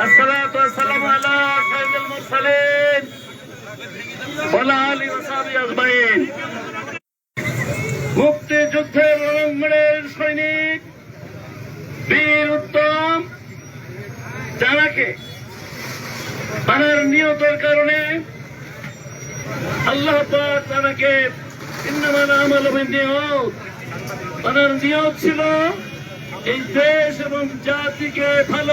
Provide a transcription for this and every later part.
الصلاة والسلام على سيد المرسلين وعلى آله وصحبه أجمعين মুক্তিযুদ্ধের রণাঙ্গনের সৈনিক বীর উত্তম জানাকে তার নিয়তের কারণে আল্লাহ পাক তাকে ইন্নামা আমাল নিয়ত তার নিয়ত ছিল এই দেশ এবং জাতিকে ভালো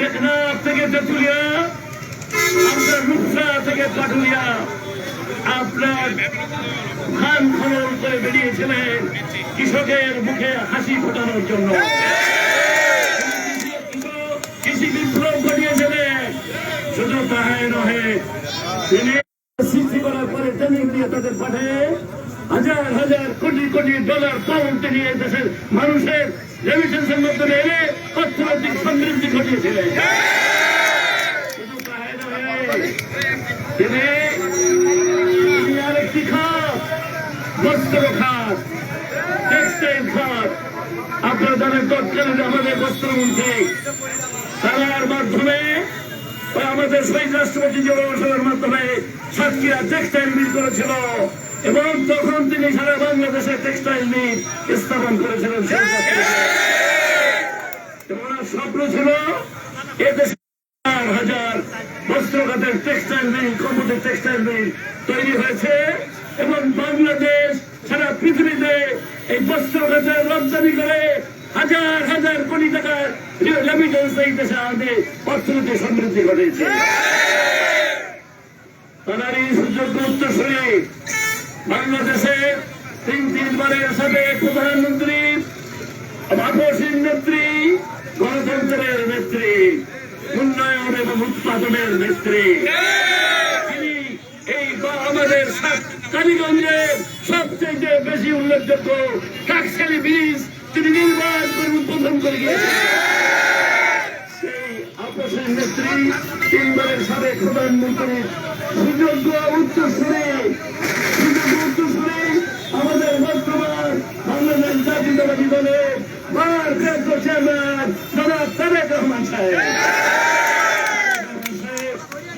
টেকনাফ থেকে তেতুলিয়া আপনার রূপসা থেকে পাটুলিয়া। আপনার ধান খনন করে বেরিয়েছিলেন কৃষকের মুখে হাসি ফোটানোর জন্য। কৃষি বিপ্লব ঘটিয়েছিলেন, শুধু তাহাই নহে, তিনি সৃষ্টি করার পরে ট্রেনিং দিয়ে তাদের পাঠিয়ে হাজার হাজার কোটি কোটি ডলার পাউন্ড এই দেশের মানুষের রেমিটেন্সের মাধ্যমে এনে অর্থনৈতিক সমৃদ্ধি ঘটিয়েছিলেন। শুধু তাহাই নহে তিনি তিনি আরেকটি খাত। আমাদের বস্ত্রমন্ত্রী? তার মাধ্যমে আমাদের শহীদ রাষ্ট্রপতি সাতক্ষীরা টেক্সটাইল মিল করেছিল। এবং তখন তিনি সারা বাংলাদেশে টেক্সটাইল মিল স্থাপন করেছিলেন স্বপ্ন ছিল এদেশে হাজার হাজার বস্ত্র খাতের textile mill computer textile mill তৈরি হয়েছে এবং বাংলাদেশ সারা পৃথিবীতে এই বস্ত্র খাতের রপ্তানি করে হাজার হাজার কোটি টাকার রেমিটেন্স এই দেশে আমাদের অর্থনৈতিক সমৃদ্ধি ঘটেছে সুযোগ্য উত্তরসূরি বাংলাদেশে তিন তিনবারের সাথে প্রধানমন্ত্রী আপসীর নেত্রী, গণতন্ত্রের নেত্রী, উন্নয়ন এবং উৎপাদনের নেত্রী। তিনি বেশি উল্লেখযোগ্য কাকশালী ব্রিজ তিনি নির্মাণ করে উদ্বোধন করে নেত্রী তিনবারের সাবেক প্রধানমন্ত্রী সুযোগ্য উত্তরসূরি আমাদের বর্তমান বাংলাদেশ দলের ভারপ্রাপ্ত চেয়ারম্যান জনাব তারেক রহমান সাহেব।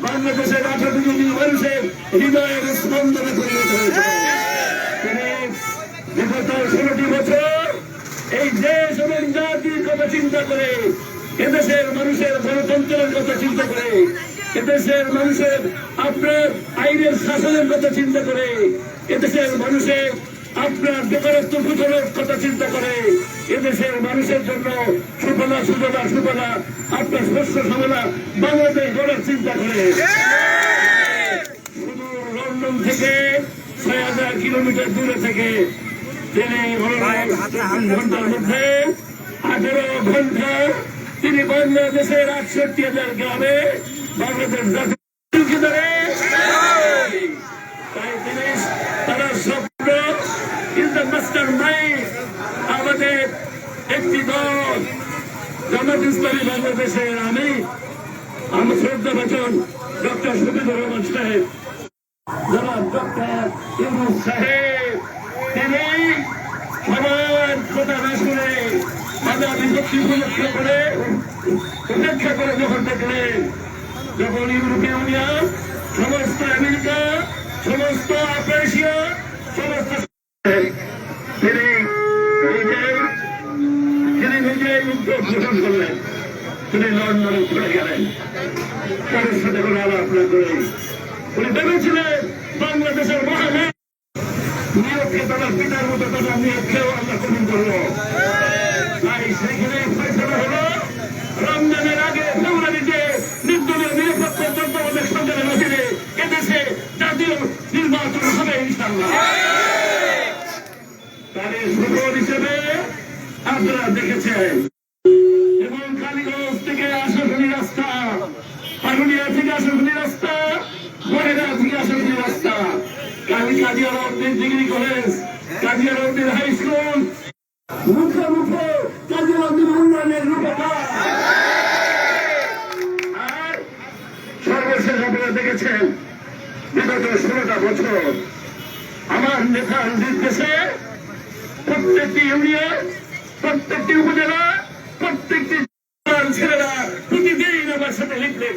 বাংলাদেশের আঠারো কোটি মানুষের হৃদয়ের স্পন্দনে পরিণত হয়েছে। তিনি বিগত ষোলোটি বছর এই দেশ এবং জাতির কথা চিন্তা করে, এদেশের মানুষের গণতন্ত্রের কথা চিন্তা করে, এদেশের মানুষের আপনার আইনের শাসনের কথা চিন্তা করে, এদেশের মানুষের আপনার বেকারত্ব প্রচারের কথা চিন্তা করে এদেশের মানুষের জন্য সুফলা সুজলা সুফলা আপনার শস্য সমলা বাংলাদেশ গড়ার চিন্তা করে। শুধু লন্ডন থেকে ছয় হাজার কিলোমিটার দূরে থেকে তিনি ঘণ্টার মধ্যে আঠেরো ঘণ্টা তিনি বাংলাদেশের আটষট্টি হাজার গ্রামে বাংলাদেশ জাতীয় তাই তিনি তারা দ্য মাস্টার মাইন্ড আমাদের একটি দল জামাত ইসলামী বাংলাদেশের আমি আমার শ্রদ্ধা বচন, ডক্টর শফিদুর রহমান সাহেব। জনাব ডক্টর ইউনুস সাহেব, তিনি সবার কথা না শুনে বাধা বিভক্তি উপলক্ষ করে উপেক্ষা করে যখন দেখলেন, যখন ইউরোপীয় ইউনিয়ন, সমস্ত আমেরিকা, সমস্ত আফ্রিকা, সমস্ত ঘোষণ করলেন তিনি লন্ডনে চলে গেলেন। তাদের সাথে কোনো না করে উনি ভেবেছিলেন বাংলাদেশের মহানায়ক নিয়োগকে তারা পিতার মতো তারা নিয়োগকেও আল্লাহ কবুল করল। তাই সেখানে ফয়সলা হলো। রমজানের আগে ফেব্রুয়ারিতে নির্দলীয় নিরপেক্ষ তত্ত্বাবধায়ক সরকারের অধীনে এদেশে জাতীয় নির্বাচন হবে ইনশাল্লাহ তার সুফল হিসেবে আপনারা দেখেছেন এবং কালীগঞ্জ থেকে আসামি রাস্তা পাটুলিয়া থেকে আসানসোলি রাস্তা আমার নেতার নির্দেশে প্রত্যেকটি ইউনিয়ন প্রত্যেকটি উপজেলা প্রত্যেকটি ছেলেরা প্রতিদিন আমার সাথে লিফলেট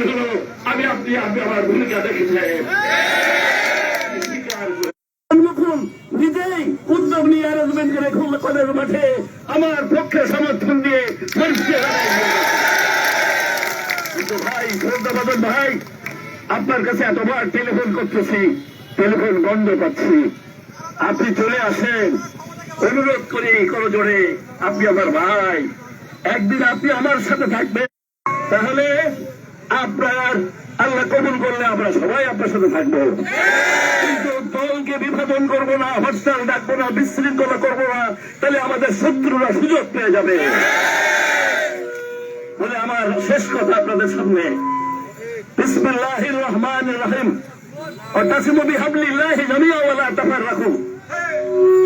হলো আমি আপনি আপনি আমার ভূমিকা দেখেছেন করি। করে আমার পক্ষে সমর্থন দিয়ে ভাই আপনার কাছে এতবার টেলিফোন করতেছি টেলিফোন বন্ধ পাচ্ছি। আপনি চলে আসেন। অনুরোধ করি কোনো জোরে আপনি আমার ভাই। একদিন আপনি আমার সাথে থাকবেন। তাহলে আপনার আল্লাহ কবুল করলে আমরা সবাই আপনার সাথে থাকব। কিন্তু দলকে বিভাজন করব না, হরতাল ডাকবো না, বিশৃঙ্খলা করব না, তাহলে আমাদের শত্রুরা সুযোগ পেয়ে যাবে। বলে আমার শেষ কথা আপনাদের সামনে। বিসমিল্লাহ রহমান রহিম। অতাসিমু বিহাবলিল্লাহ জামিয়া ওয়ালা তাফাররাকু।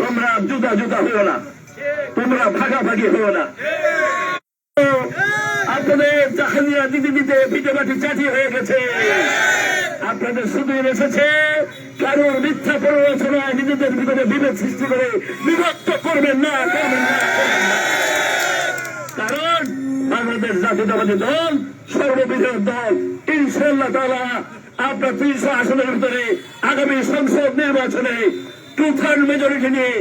তোমরা জুদা জুদা হও না। তোমরা ভাগাভাগি হইও না। আপনাদের চাহিদা দিতে দিতে পিঠে মাটি চাটি হয়ে গেছে। আপনাদের সুদিন এসেছে কারোর মিথ্যা প্ররোচনায় নিজেদের ভিতরে বিভেদ সৃষ্টি করে বিভক্ত করবেন না করবেন না কারণ বাংলাদেশ জাতীয়তাবাদী দল, সর্ববৃহৎ দল ইনশাল্লাহ তালা আপনার তিনশো আসনের ভিতরে আগামী সংসদ নির্বাচনে টু থার্ড মেজরিটি নিয়ে,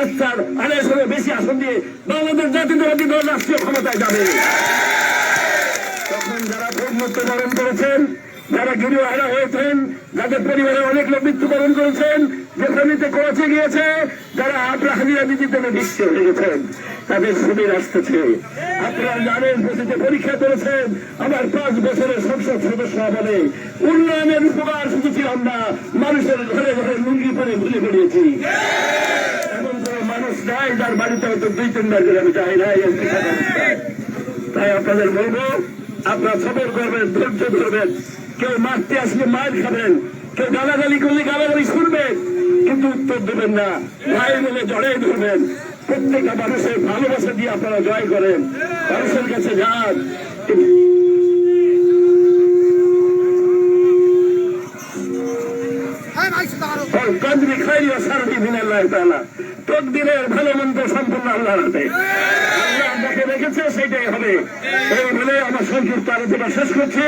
অর্থাৎ আড়াইশোর বেশি আসন দিয়ে বাংলাদেশ জাতীয়তাবাদী দল রাষ্ট্রীয় ক্ষমতায় যাবে। মৃত্যুবরণ করেছেন, যারা গৃহহারা হয়েছেন, যাদের পরিবারে অনেক লোক মৃত্যুবরণ করেছেন, যে ফ্যামিলিতে গিয়েছে, যারা আপনার হাজিরা দিদিতে বিশ্ব হয়ে গেছেন, তাদের সুবিধা আসতেছে আপনারা জানেন প্রতিটি পরীক্ষা করেছেন আমার পাঁচ বছরের সংসদ সদস্য বলে উন্নয়নের উপকার মানুষের ঘরে ঘরে লুঙ্গি পরে ভুলে বেরিয়েছি। এমন কোন মানুষ নাই, যার বাড়িতে হয়তো দুই তিনবার আমি নাই তাই আপনাদের বলব আপনারা সবর করবেন ধৈর্য ধরবেন। কেউ মারতে আসলে মার খাবেন। কেউ গালাগালি করলে গালাগালি শুনবেন, কিন্তু উত্তর দেবেন না। ভাই বলে জড়াই ধরবেন। প্রত্যেকটা মানুষের ভালোবাসা দিয়ে আপনারা জয় করেন। মানুষের কাছে যান। কদরি খাই সারদি দিনের আল্লাহ তালা তকদিরের ভালো মন্দ সম্পূর্ণ আল্লাহর হাতে। দেখে রেখেছে, সেটাই হবে। এই বলে আমার সংক্ষিপ্ত আলোচনা শেষ করছি।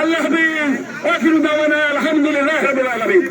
আল্লাহ হাফিজ আখিরু দাওয়ানা, আলহামদুলিল্লাহ রাব্বিল আলামিন।